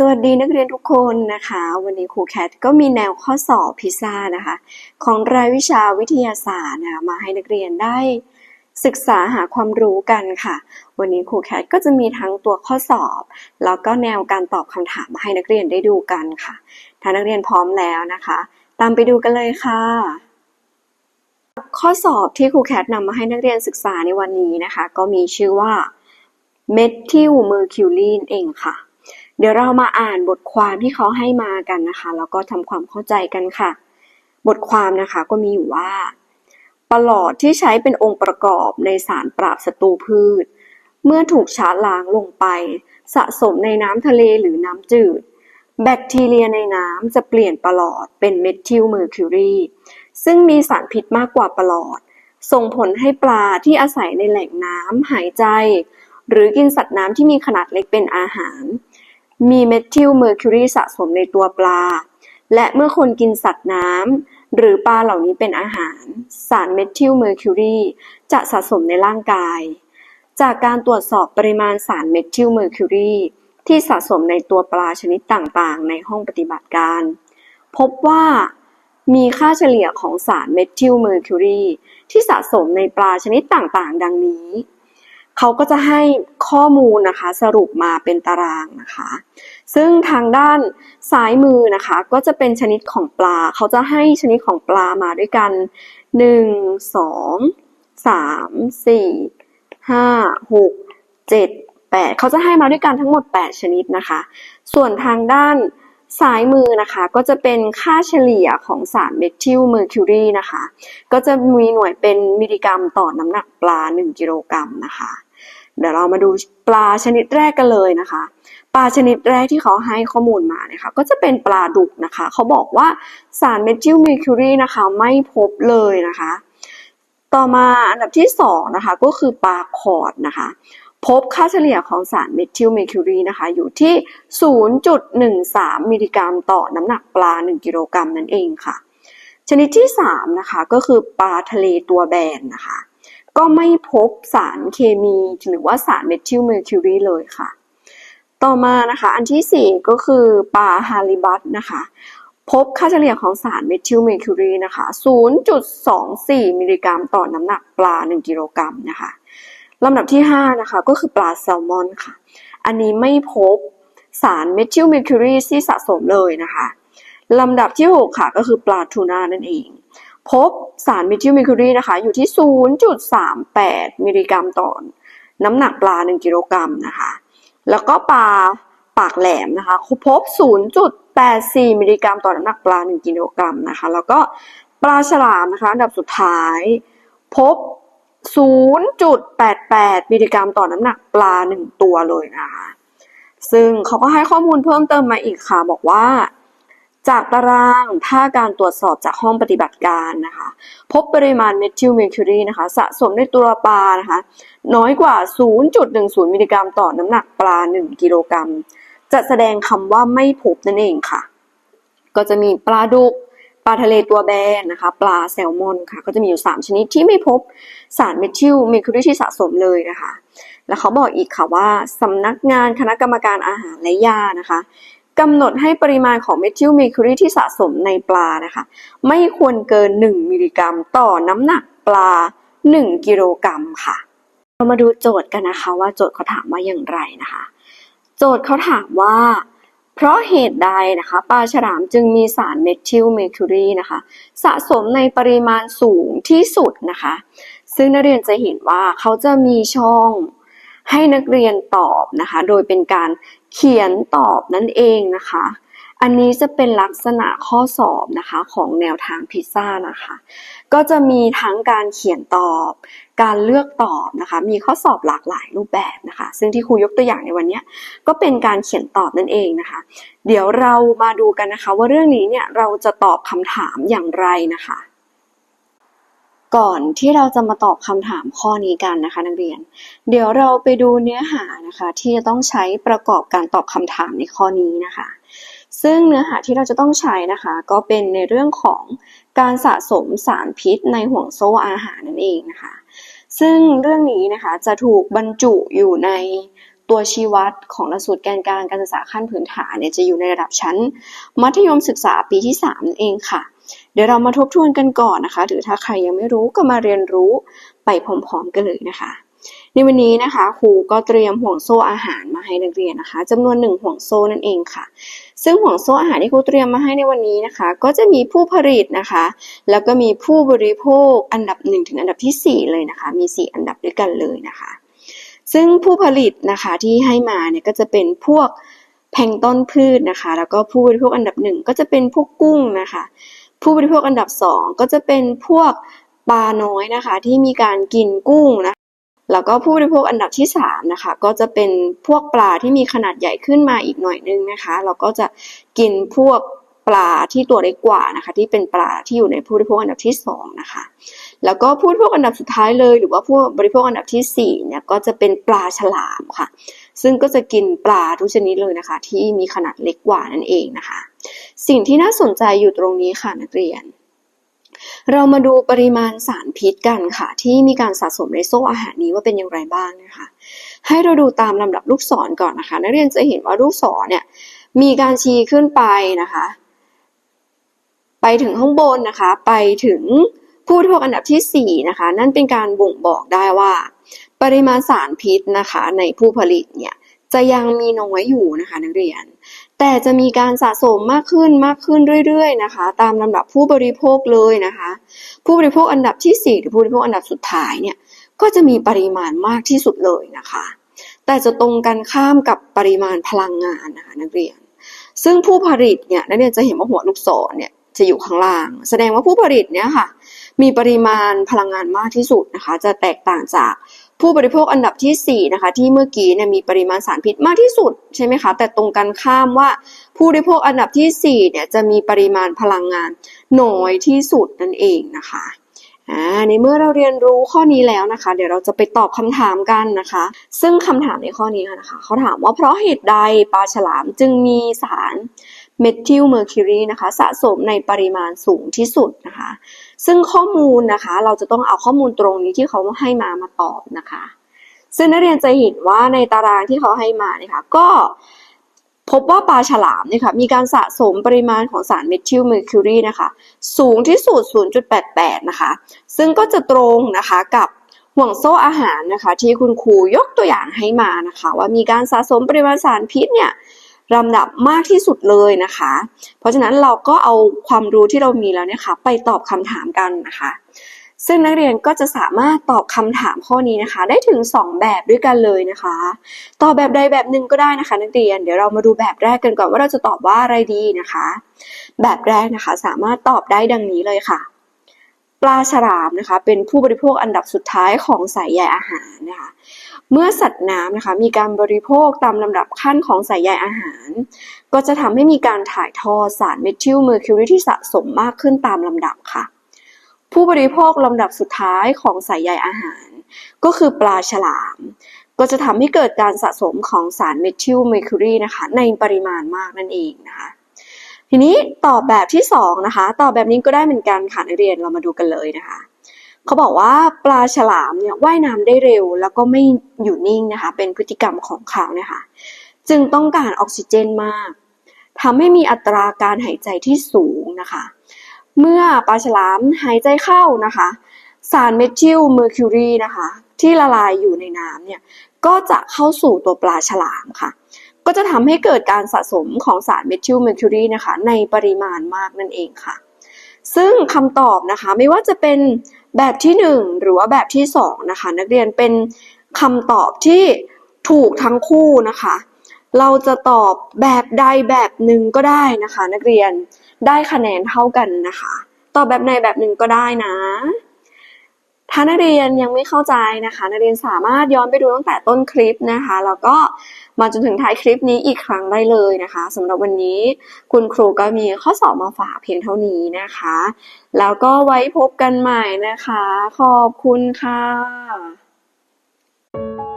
สวัสดีนักเรียนทุกคนนะคะ วันนี้ครูแคทก็มีแนวข้อสอบพิซซ่านะคะ ของรายวิชาวิทยาศาสตร์นะมาให้นักเรียนได้ศึกษาหาความรู้กันค่ะ วันนี้ครูแคทก็จะมีทั้งตัวข้อสอบ แล้วก็แนวการตอบคำถามมาให้นักเรียนได้ดูกันค่ะ ถ้านักเรียนพร้อมแล้วนะคะ ตามไปดูกันเลยค่ะ ข้อสอบที่ครูแคทนำมาให้นักเรียนศึกษาในวันนี้นะคะ ก็มีชื่อว่าเมทิลเมอร์คิวรีนเองค่ะ เดี๋ยวเรามาอ่านบทความที่เขาให้มากันนะคะ แล้วก็ทำความเข้าใจกันค่ะ บทความนะคะก็มีอยู่ว่า ปลอดที่ใช้เป็นองค์ประกอบในสารปราบศัตรูพืช เมื่อถูกชาล้างลงไป สะสมในน้ำทะเลหรือน้ำจืด แบคทีเรียในน้ำจะเปลี่ยนปลอดเป็นเมทิลเมอร์คิวรีซึ่งมีสารพิษมากกว่าปลอด ส่งผลให้ปลาที่อาศัยในแหล่งน้ำหายใจ หรือกินสัตว์น้ำที่มีขนาดเล็กเป็นอาหาร มีเมทิลเมอร์คิวรีสะสมในตัวปลา และเมื่อคนกินสัตว์น้ำหรือปลาเหล่านี้เป็นอาหาร สารเมทิลเมอร์คิวรีจะสะสมในร่างกาย จากการตรวจสอบปริมาณสารเมทิลเมอร์คิวรีที่สะสมในตัวปลาชนิดต่างๆ ในห้องปฏิบัติการ พบว่ามีค่าเฉลี่ยของสารเมทิลเมอร์คิวรีที่สะสมในปลาชนิดต่างๆ ดังนี้ เขาก็จะให้ข้อมูลนะคะสรุปมาเป็นตารางนะคะ ซึ่งทางด้านซ้ายมือนะคะ ก็จะเป็นชนิดของปลา เขาจะให้ชนิดของปลามาด้วยกัน 1 2 3 4 5 6 7 8 เขาจะให้มาด้วยกันทั้งหมด 8 ชนิดนะคะ ส่วนทางด้านซ้ายมือนะคะก็จะเป็นค่าเฉลี่ยของสารเมทิลเมอร์คิวรีนะคะ ก็จะมีหน่วยเป็นมิลลิกรัมต่อน้ำหนักปลา 1 กิโลกรัมนะคะ เดี๋ยวเรามาดูปลาชนิดแรกกันเลยนะคะ ปลาชนิดแรกที่เขาให้ข้อมูลมานะคะก็จะเป็นปลาดุกนะคะ เขาบอกว่าสารเมทิลเมอร์คิวรีนะคะไม่พบเลยนะคะ ต่อมาอันดับที่สองนะคะก็คือปลาคอร์ดนะคะ พบค่าเฉลี่ยของสารเมทิลเมอร์คิวรีนะคะอยู่ที่ 0.13 มิลลิกรัมต่อน้ำหนักปลา 1 กิโลกรัมนั่นเองค่ะ ชนิดที่3นะคะก็คือปลาทะเลตัวแบนนะคะ ก็ไม่พบสารเคมีหรือว่าสารเมทิลเมอร์คิวรีเลยค่ะ ต่อมานะคะอันที่ 4 ก็คือปลาฮาริบัตนะคะพบค่าเฉลี่ยของสารเมทิลเมอร์คิวรีนะคะ 0.24 มิลลิกรัมต่อน้ำหนักปลา 1 กิโลกรัมนะคะลำดับที่ 5 นะคะ ก็คือปลาแซลมอนค่ะ อันนี้ไม่พบสารเมทิลเมอร์คิวรีที่สะสมเลยนะคะลำดับที่ 6 ค่ะ ก็คือปลาทูน่านั่นเอง พบสารเมทิลเมอร์คิวรีนะคะ อยู่ที่ 0.38 มิลลิกรัมต่อน้ำหนักปลา 1 กิโลกรัมนะคะ แล้วก็ปลาปากแหลมนะคะ พบ 0.84 มิลลิกรัมต่อน้ำหนักปลา 1 กิโลกรัมนะคะ แล้วก็ปลาฉลามนะคะอันดับสุดท้าย พบ 0.88 มิลลิกรัมต่อน้ำหนักปลา 1 ตัวเลยนะคะ ซึ่งเขาก็ให้ข้อมูลเพิ่มเติมมาอีกค่ะ บอกว่า จากตารางถ้าการตรวจสอบจากห้องปฏิบัติการนะคะ พบปริมาณเมทิลเมอร์คิวรีนะคะ สะสมในตัวปลานะคะ น้อยกว่า 0.10 มิลลิกรัมต่อน้ำหนักปลา 1 กิโลกรัม จะแสดงคำว่าไม่พบนั่นเองค่ะ ก็จะมีปลาดุกปลาทะเลตัวแบนนะคะ ปลาแซลมอนค่ะ ก็จะมีอยู่ 3 ชนิดที่ไม่พบสารเมทิลเมอร์คิวรีที่สะสมเลยนะคะ แล้วเขาบอกอีกค่ะว่าสำนักงานคณะกรรมการอาหารและยานะคะ กำหนดให้ปริมาณของเมทิลเมอร์คิวรีที่สะสมในปลานะคะ ไม่ควรเกิน 1 มิลลิกรัม ต่อน้ำหนักปลา 1 กิโลกรัมค่ะ เรามาดูโจทย์กันนะคะว่าโจทย์เขาถามว่าอย่างไรนะคะ โจทย์เขาถามว่า เพราะเหตุใดนะคะปลาฉลามจึงมีสารเมทิลเมอร์คิวรีนะคะ สะสมในปริมาณสูงที่สุดนะคะ ซึ่งนักเรียนจะเห็นว่าเขาจะมีช่อง ให้นักเรียนตอบนะคะ โดยเป็นการเขียนตอบนั่นเองนะคะ อันนี้จะเป็นลักษณะข้อสอบนะคะของแนวทางพิซซ่านะคะ ก็จะมีทั้งการเขียนตอบ การเลือกตอบนะคะ มีข้อสอบหลากหลายรูปแบบนะคะ ซึ่งที่ครูยกตัวอย่างในวันนี้ก็เป็นการเขียนตอบนั่นเองนะคะ เดี๋ยวเรามาดูกันนะคะ ว่าเรื่องนี้เนี่ยเราจะตอบคำถามอย่างไรนะคะ ก่อนที่เราจะมาตอบคำถามข้อนี้กันนะคะนักเรียน เดี๋ยวเราไปดูเนื้อหานะคะที่จะต้องใช้ประกอบการตอบคำถามในข้อนี้นะคะ ซึ่งเนื้อหาที่เราจะต้องใช้นะคะ ก็เป็นในเรื่องของการสะสมสารพิษในห่วงโซ่อาหารนั่นเองนะคะ ซึ่งเรื่องนี้นะคะจะถูกบรรจุอยู่ในตัวชี้วัดของหลักสูตรแกนกลางการศึกษาขั้นพื้นฐานเนี่ยจะอยู่ในระดับชั้น มัธยมศึกษาปีที่3นั่นเองค่ะ ดี๋ยวเรามาทบทวนกันก่อนนะคะ หรือถ้าใครยังไม่รู้ก็มาเรียนรู้ไปพร้อมๆกันเลยนะคะ ในวันนี้นะคะครูก็เตรียมห่วงโซ่อาหารมาให้นักเรียนนะคะจำนวนหนึ่งห่วงโซ่นั่นเองค่ะ ซึ่งห่วงโซ่อาหารที่ครูเตรียมมาให้ในวันนี้นะคะ ก็จะมีผู้ผลิตนะคะ แล้วก็มีผู้บริโภคอันดับ 1 ถึงอันดับทีสี่4 เลยนะคะ มี 4 อันดับด้วยกันเลยนะคะ ซึ่งผู้ผลิตนะคะที่ให้มาเนี่ยก็จะเป็นพวกแพงต้นพืชนะคะ แล้วก็ผู้บริโภคอันดับหนึ่งก็จะเป็นพวกกุ้งนะคะ ผู้บริโภคอันดับสองก็จะเป็นพวกปลาน้อยนะคะ ที่มีการกินกุ้งนะคะแล้วก็ผู้บริโภคอันดับที่3นะคะก็จะเป็นพวกปลาที่มีขนาดใหญ่ขึ้นมาอีกหน่อยนึงนะคะ เราก็จะกินพวกปลาที่ตัวเล็กกว่านะคะ ที่เป็นปลาที่อยู่ในผู้บริโภคอันดับที่2นะคะแล้วก็ผู้บริโภคอันดับสุดท้ายเลย หรือว่าผู้บริโภคอันดับที่4เนี่ยก็จะเป็นปลาฉลามค่ะ ซึ่งก็จะกินปลาทุกชนิดเลยนะคะ ที่มีขนาดเล็กกว่านั่นเองนะคะ สิ่งที่น่าสนใจอยู่ตรงนี้ค่ะนักเรียน เรามาดูปริมาณสารพิษกันค่ะ ที่มีการสะสมในโซ่อาหารนี้ว่าเป็นอย่างไรบ้างนะคะ ให้เราดูตามลำดับลูกศรก่อนนะคะ นักเรียนจะเห็นว่าลูกศรเนี่ยมีการชี้ขึ้นไปนะคะ ไปถึงข้างบนนะคะ ไปถึงผู้บริโภคอันดับที่4นะคะ นั่นเป็นการบ่งบอกได้ว่า ปริมาณสารพิษนะคะในผู้ผลิตเนี่ยจะยังมีน้อยอยู่นะคะนักเรียน แต่จะมีการสะสมมากขึ้นมากขึ้นเรื่อยๆนะคะ ตามลำดับผู้บริโภคเลยนะคะ ผู้บริโภคอันดับที่ 4 หรือผู้บริโภคอันดับสุดท้ายเนี่ยก็จะมีปริมาณมากที่สุดเลยนะคะ แต่จะตรงกันข้ามกับปริมาณพลังงานนะคะนักเรียน ซึ่งผู้ผลิตเนี่ยนักเรียนจะเห็นว่าหัวลูกศรเนี่ยจะอยู่ข้างล่าง แสดงว่าผู้ผลิตเนี่ยค่ะมีปริมาณพลังงานมากที่สุดนะคะ จะแตกต่างจาก ผู้บริโภคอันดับที่4นะคะที่เมื่อกี้เนี่ยมีปริมาณสารพิษมากที่สุดใช่ไหมคะแต่ตรงกันข้ามว่า ผู้บริโภคอันดับที่4เนี่ยจะมีปริมาณพลังงานน้อยที่สุดนั่นเองนะคะอ่าในเมื่อเราเรียนรู้ข้อนี้แล้วนะคะ เดี๋ยวเราจะไปตอบคำถามกันนะคะ ซึ่งคำถามในข้อนี้นะคะเขาถามว่าเพราะเหตุใดปลาฉลามจึงมีสาร เมทิลเมอร์คิวรีนะคะสะสมในปริมาณสูงที่สุดนะคะ ซึ่งข้อมูลนะคะเราจะต้องเอาข้อมูลตรงนี้ที่เขาให้มามาตอบนะคะ ซึ่งนักเรียนจะเห็นว่าในตารางที่เขาให้มานี่ค่ะก็พบว่าปลาฉลามเนี่ยค่ะมีการสะสมปริมาณของสารเมทิลเมอร์คิวรีนะคะสูงที่สุด 0.88 นะคะ ซึ่งก็จะตรงนะคะกับห่วงโซ่อาหารนะคะ ที่คุณครูยกตัวอย่างให้มานะคะ ว่ามีการสะสมปริมาณสารพิษเนี่ย ลำดับมากที่สุดเลยนะคะ เพราะฉะนั้นเราก็เอาความรู้ที่เรามีแล้วเนี่ยค่ะไปตอบคำถามกันนะคะ ซึ่งนักเรียนก็จะสามารถตอบคำถามข้อนี้นะคะ ได้ถึง 2 แบบด้วยกันเลยนะคะ ตอบแบบใดแบบหนึ่งก็ได้นะคะ นักเรียนเดี๋ยวเรามาดูแบบแรกกันก่อนว่าเราจะตอบว่าอะไรดีนะคะ แบบแรกนะคะสามารถตอบได้ดังนี้เลยค่ะปลาฉลามนะคะเป็นผู้บริโภคอันดับสุดท้ายของสายใยอาหารนะคะ เมื่อสัตว์น้ำนะคะมีการบริโภคตามลำดับขั้นของสายใยอาหาร ก็จะทำให้มีการถ่ายทอดสารเมทิลเมอร์คิวรีที่สะสมมากขึ้นตามลำดับค่ะ ผู้บริโภคลำดับสุดท้ายของสายใยอาหาร ก็คือปลาฉลาม ก็จะทำให้เกิดการสะสมของสารเมทิลเมอร์คิวรีนะคะในปริมาณมากนั่นเองนะคะทีนี้ตอบแบบที่2นะคะตอบแบบนี้ก็ได้เหมือนกันค่ะนักเรียนเรามาดูกันเลยนะคะ เขาบอกว่าปลาฉลามเนี่ยว่ายน้ำได้เร็ว แล้วก็ไม่อยู่นิ่งนะคะ เป็นพฤติกรรมของเขาเนี่ยค่ะ จึงต้องการออกซิเจนมากทำให้มีอัตราการหายใจที่สูงนะคะ เมื่อปลาฉลามหายใจเข้านะคะ สารเมทิลเมอร์คิวรีนะคะ ที่ละลายอยู่ในน้ำเนี่ยก็จะเข้าสู่ตัวปลาฉลามค่ะ ก็จะทำให้เกิดการสะสมของสารเมทิลเมอร์คิวรีนะคะ ในปริมาณมากนั่นเองค่ะ ซึ่งคำตอบนะคะไม่ว่าจะเป็น แบบที่ 1 หรือว่าแบบที่2นะคะนักเรียนเป็นคำตอบที่ถูกทั้งคู่นะคะ เราจะตอบแบบใดแบบหนึ่งก็ได้นะคะ นักเรียนได้คะแนนเท่ากันนะคะ ตอบแบบใดแบบหนึ่งก็ได้นะ ถ้านักเรียนยังไม่เข้าใจนะคะ นักเรียนสามารถย้อนไปดูตั้งแต่ต้นคลิปนะคะ แล้วก็มาจนถึงท้ายคลิปนี้อีกครั้งได้เลยนะคะสำหรับวันนี้คุณครูก็มีข้อสอบมาฝากเพียงเท่านี้นะคะ แล้วก็ไว้พบกันใหม่นะคะ ขอบคุณค่ะ